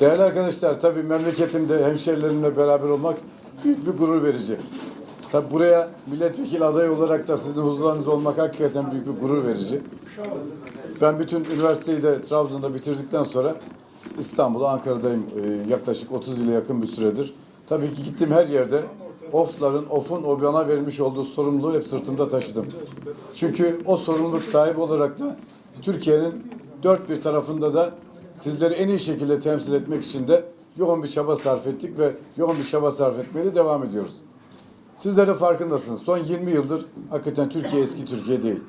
Değerli arkadaşlar, tabii memleketimde hemşerilerimle beraber olmak büyük bir gurur verici. Tabii buraya milletvekili adayı olarak da sizin huzurlarınızda olmak hakikaten büyük bir gurur verici. Ben bütün üniversiteyi de Trabzon'da bitirdikten sonra İstanbul'a, Ankara'dayım Ee, yaklaşık 30 yıla yakın bir süredir. Tabii ki gittiğim her yerde OF'ların, OF'un o bana vermiş olduğu sorumluluğu hep sırtımda taşıdım. Çünkü o sorumluluk sahibi olarak da Türkiye'nin dört bir tarafında da sizleri en iyi şekilde temsil etmek için de yoğun bir çaba sarf ettik ve yoğun bir çaba sarf etmeye de devam ediyoruz. Sizler de farkındasınız. Son 20 yıldır hakikaten Türkiye eski Türkiye değil.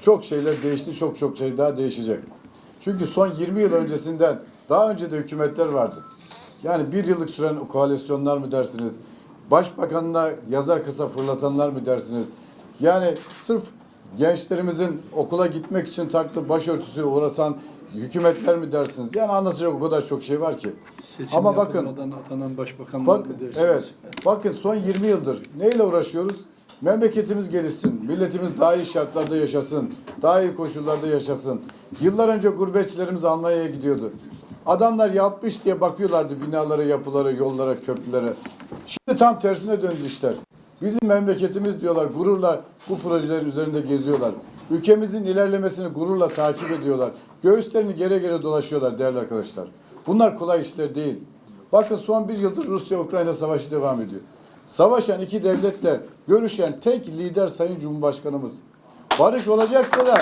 Çok şeyler değişti, çok çok şey daha değişecek. Çünkü son 20 yıl öncesinden daha önce de hükümetler vardı. Yani bir yıllık süren koalisyonlar mı dersiniz? Başbakanına yazar kısa fırlatanlar mı dersiniz? Yani sırf gençlerimizin okula gitmek için taktığı başörtüsüyle uğraşan hükümetler mi dersiniz? Yani anlatacak o kadar çok şey var ki. Seçim Ama bakın atanan başbakanlar Bak, evet. Bakın son 20 yıldır neyle uğraşıyoruz? Memleketimiz gelişsin, milletimiz daha iyi şartlarda yaşasın, daha iyi koşullarda yaşasın. Yıllar önce gurbetçilerimiz Almanya'ya gidiyordu. Adamlar yapmış diye bakıyorlardı binalara, yapılara, yollara, köprülere. Şimdi tam tersine döndü işler. Bizim memleketimiz diyorlar gururla bu projelerin üzerinde geziyorlar. Ülkemizin ilerlemesini gururla takip ediyorlar. Göğüslerini gere gere dolaşıyorlar değerli arkadaşlar. Bunlar kolay işler değil. Bakın son bir yıldır Rusya-Ukrayna savaşı devam ediyor. Savaşan iki devletle görüşen tek lider Sayın Cumhurbaşkanımız. Barış olacaksa da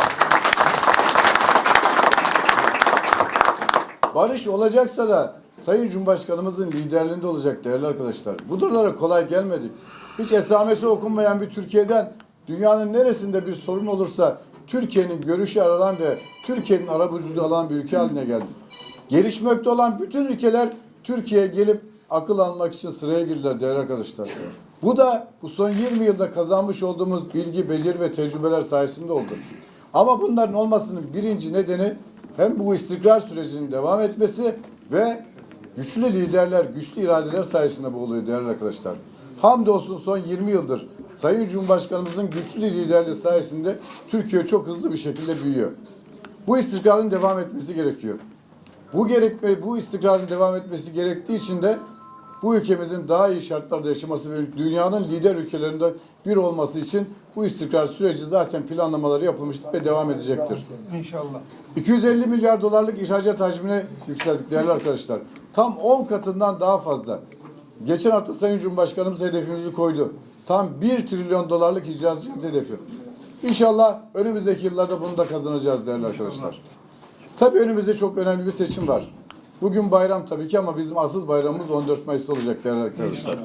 barış olacaksa da Sayın Cumhurbaşkanımızın liderliğinde olacak değerli arkadaşlar. Bu durumlara kolay gelmedik. Hiç esamesi okunmayan bir Türkiye'den dünyanın neresinde bir sorun olursa Türkiye'nin görüşü aralan ve Türkiye'nin arabulucu alan bir ülke haline geldik. Gelişmekte olan bütün ülkeler Türkiye'ye gelip akıl almak için sıraya girdiler değerli arkadaşlar. Bu da bu son 20 yılda kazanmış olduğumuz bilgi, beceri ve tecrübeler sayesinde oldu. Ama bunların olmasının birinci nedeni hem bu istikrar sürecinin devam etmesi ve güçlü liderler, güçlü iradeler sayesinde bu oluyor değerli arkadaşlar. Hamdolsun son 20 yıldır Sayın Cumhurbaşkanımızın güçlü liderliği sayesinde Türkiye çok hızlı bir şekilde büyüyor. Bu istikrarın devam etmesi gerekiyor. Bu gerekme, bu istikrarın devam etmesi gerektiği için de bu ülkemizin daha iyi şartlarda yaşaması ve dünyanın lider ülkelerinden bir olması için bu istikrar süreci zaten planlamaları yapılmıştır ve devam edecektir. İnşallah. 250 milyar dolarlık ihracat hacmine yükseldik değerli arkadaşlar. Tam 10 katından daha fazla. Geçen hafta Sayın Cumhurbaşkanımız hedefimizi koydu. Tam 1 trilyon dolarlık ihracat hedefi. İnşallah önümüzdeki yıllarda bunu da kazanacağız değerli arkadaşlar. Tabii önümüzde çok önemli bir seçim var. Bugün bayram tabii ki ama bizim asıl bayramımız 14 Mayıs'ta olacak değerli arkadaşlar.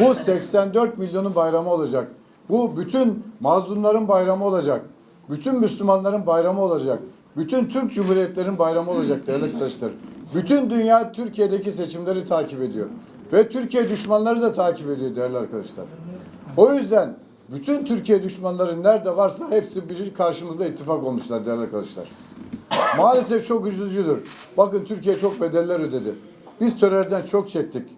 Bu 84 milyonun bayramı olacak. Bu bütün mazlumların bayramı olacak. Bütün Müslümanların bayramı olacak. Bütün Türk Cumhuriyetlerin bayramı olacak değerli arkadaşlar. Bütün dünya Türkiye'deki seçimleri takip ediyor. Ve Türkiye düşmanları da takip ediyor değerli arkadaşlar. O yüzden bütün Türkiye düşmanları nerede varsa hepsi bir karşımızda ittifak olmuşlar değerli arkadaşlar. Maalesef çok üzücüdür. Bakın Türkiye çok bedeller ödedi. Biz terörden çok çektik.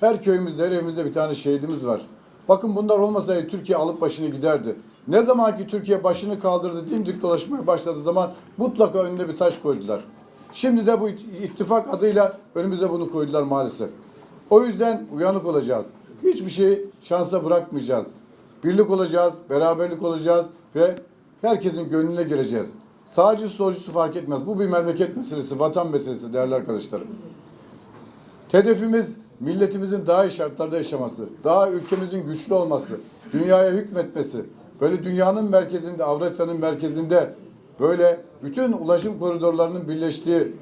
Her köyümüzde, her evimizde bir tane şehidimiz var. Bakın bunlar olmasaydı Türkiye alıp başını giderdi. Ne zaman ki Türkiye başını kaldırdı, dimdik dolaşmaya başladığı zaman mutlaka önüne bir taş koydular. Şimdi de bu ittifak adıyla önümüze bunu koydular maalesef. O yüzden uyanık olacağız. Hiçbir şeyi şansa bırakmayacağız. Birlik olacağız, beraberlik olacağız ve herkesin gönlüne gireceğiz. Sağcısı solcusu fark etmez. Bu bir memleket meselesi, vatan meselesi değerli arkadaşlarım. Hedefimiz milletimizin daha iyi şartlarda yaşaması, daha ülkemizin güçlü olması, dünyaya hükmetmesi, böyle dünyanın merkezinde, Avrasya'nın merkezinde böyle bütün ulaşım koridorlarının birleştiği,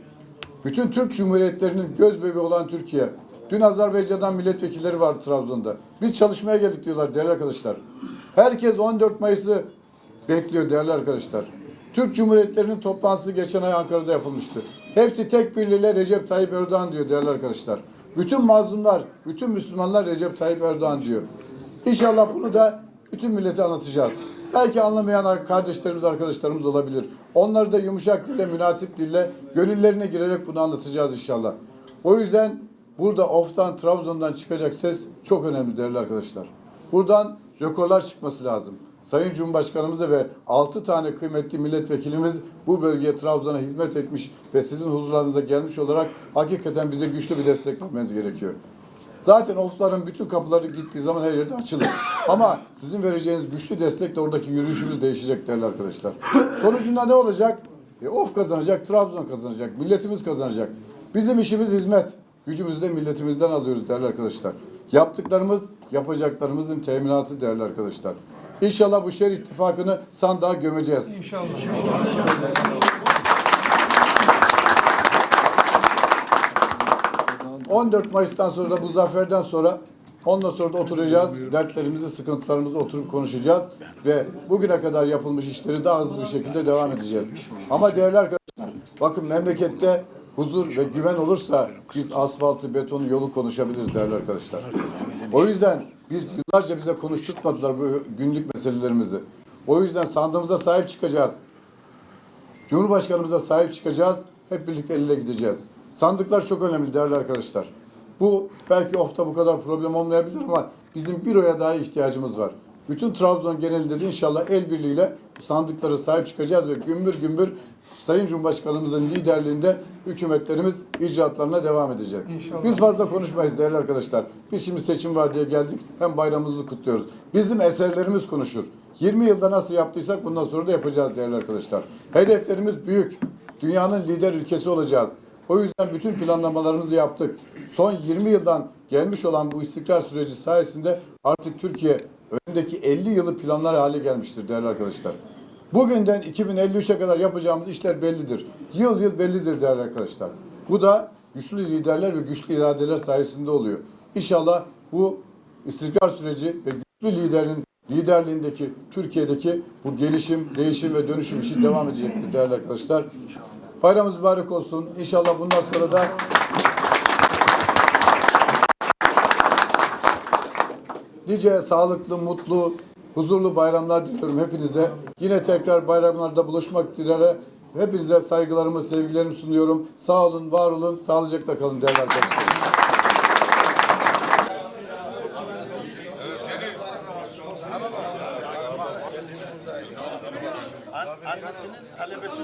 bütün Türk Cumhuriyetlerinin göz bebeği olan Türkiye. Dün Azerbaycan'dan milletvekilleri vardı Trabzon'da. Biz çalışmaya geldik diyorlar değerli arkadaşlar. Herkes 14 Mayıs'ı bekliyor değerli arkadaşlar. Türk Cumhuriyetlerinin toplantısı geçen ay Ankara'da yapılmıştı. Hepsi tek birliğiyle Recep Tayyip Erdoğan diyor değerli arkadaşlar. Bütün mazlumlar, bütün Müslümanlar Recep Tayyip Erdoğan diyor. İnşallah bunu da bütün millete anlatacağız. Belki anlamayan kardeşlerimiz, arkadaşlarımız olabilir. Onları da yumuşak dille, münasip dille, gönüllerine girerek bunu anlatacağız inşallah. O yüzden burada Of'tan, Trabzon'dan çıkacak ses çok önemli değerli arkadaşlar. Buradan rekorlar çıkması lazım. Sayın Cumhurbaşkanımıza ve 6 tane kıymetli milletvekilimiz bu bölgeye Trabzon'a hizmet etmiş ve sizin huzurlarınıza gelmiş olarak hakikaten bize güçlü bir destek vermeniz gerekiyor. Zaten ofların bütün kapıları gittiği zaman her yerde açılır. Ama sizin vereceğiniz güçlü destekle oradaki yürüyüşümüz değişecek değerli arkadaşlar. Sonucunda ne olacak? E, of kazanacak, Trabzon kazanacak, milletimiz kazanacak. Bizim işimiz hizmet. Gücümüzü de milletimizden alıyoruz değerli arkadaşlar. Yaptıklarımız, yapacaklarımızın teminatı değerli arkadaşlar. İnşallah bu şehir ittifakını sandığa gömeceğiz. İnşallah. 14 Mayıs'tan sonra da bu zaferden sonra ondan sonra da oturacağız. Dertlerimizi, sıkıntılarımızı oturup konuşacağız. Ve bugüne kadar yapılmış işleri daha hızlı bir şekilde devam edeceğiz. Ama değerli arkadaşlar, bakın memlekette huzur ve güven olursa biz asfaltı, betonu, yolu konuşabiliriz değerli arkadaşlar. O yüzden biz yıllarca bize konuşturtmadılar bu günlük meselelerimizi. O yüzden sandığımıza sahip çıkacağız. Cumhurbaşkanımıza sahip çıkacağız. Hep birlikte el ele gideceğiz. Sandıklar çok önemli değerli arkadaşlar. Bu belki ofta bu kadar problem olmayabilir ama bizim bir oya daha ihtiyacımız var. Bütün Trabzon genelinde de inşallah el birliğiyle sandıklara sahip çıkacağız ve gümbür gümbür Sayın Cumhurbaşkanımızın liderliğinde hükümetlerimiz icraatlarına devam edecek. İnşallah. Biz fazla konuşmayız değerli arkadaşlar. Biz şimdi seçim var diye geldik. Hem bayramımızı kutluyoruz. Bizim eserlerimiz konuşur. 20 yılda nasıl yaptıysak bundan sonra da yapacağız değerli arkadaşlar. Hedeflerimiz büyük. Dünyanın lider ülkesi olacağız. O yüzden bütün planlamalarımızı yaptık. Son 20 yıldan gelmiş olan bu istikrar süreci sayesinde artık Türkiye önündeki 50 yılı planlar hale gelmiştir değerli arkadaşlar. Bugünden 2053'e kadar yapacağımız işler bellidir. Yıl yıl bellidir değerli arkadaşlar. Bu da güçlü liderler ve güçlü iradeler sayesinde oluyor. İnşallah bu istikrar süreci ve güçlü liderin liderliğindeki Türkiye'deki bu gelişim, değişim ve dönüşüm işi devam edecektir değerli arkadaşlar. Bayramımız mübarek olsun. İnşallah bundan sonra da nice sağlıklı, mutlu, huzurlu bayramlar diliyorum hepinize. Yine tekrar bayramlarda buluşmak dileğiyle hepinize saygılarımı, sevgilerimi sunuyorum. Sağ olun, var olun, sağlıcakla kalın değerli arkadaşlar. Annesinin talebesi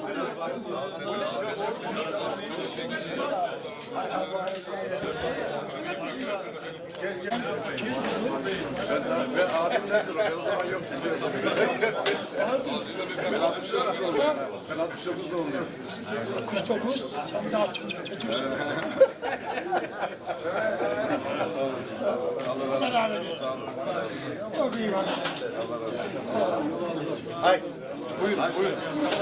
Ben 69 doğumluyum. 69, sen daha çocuk çocuksun. Allah rahmet eylesin. Çok iyi bak. Hayır. 보여 보여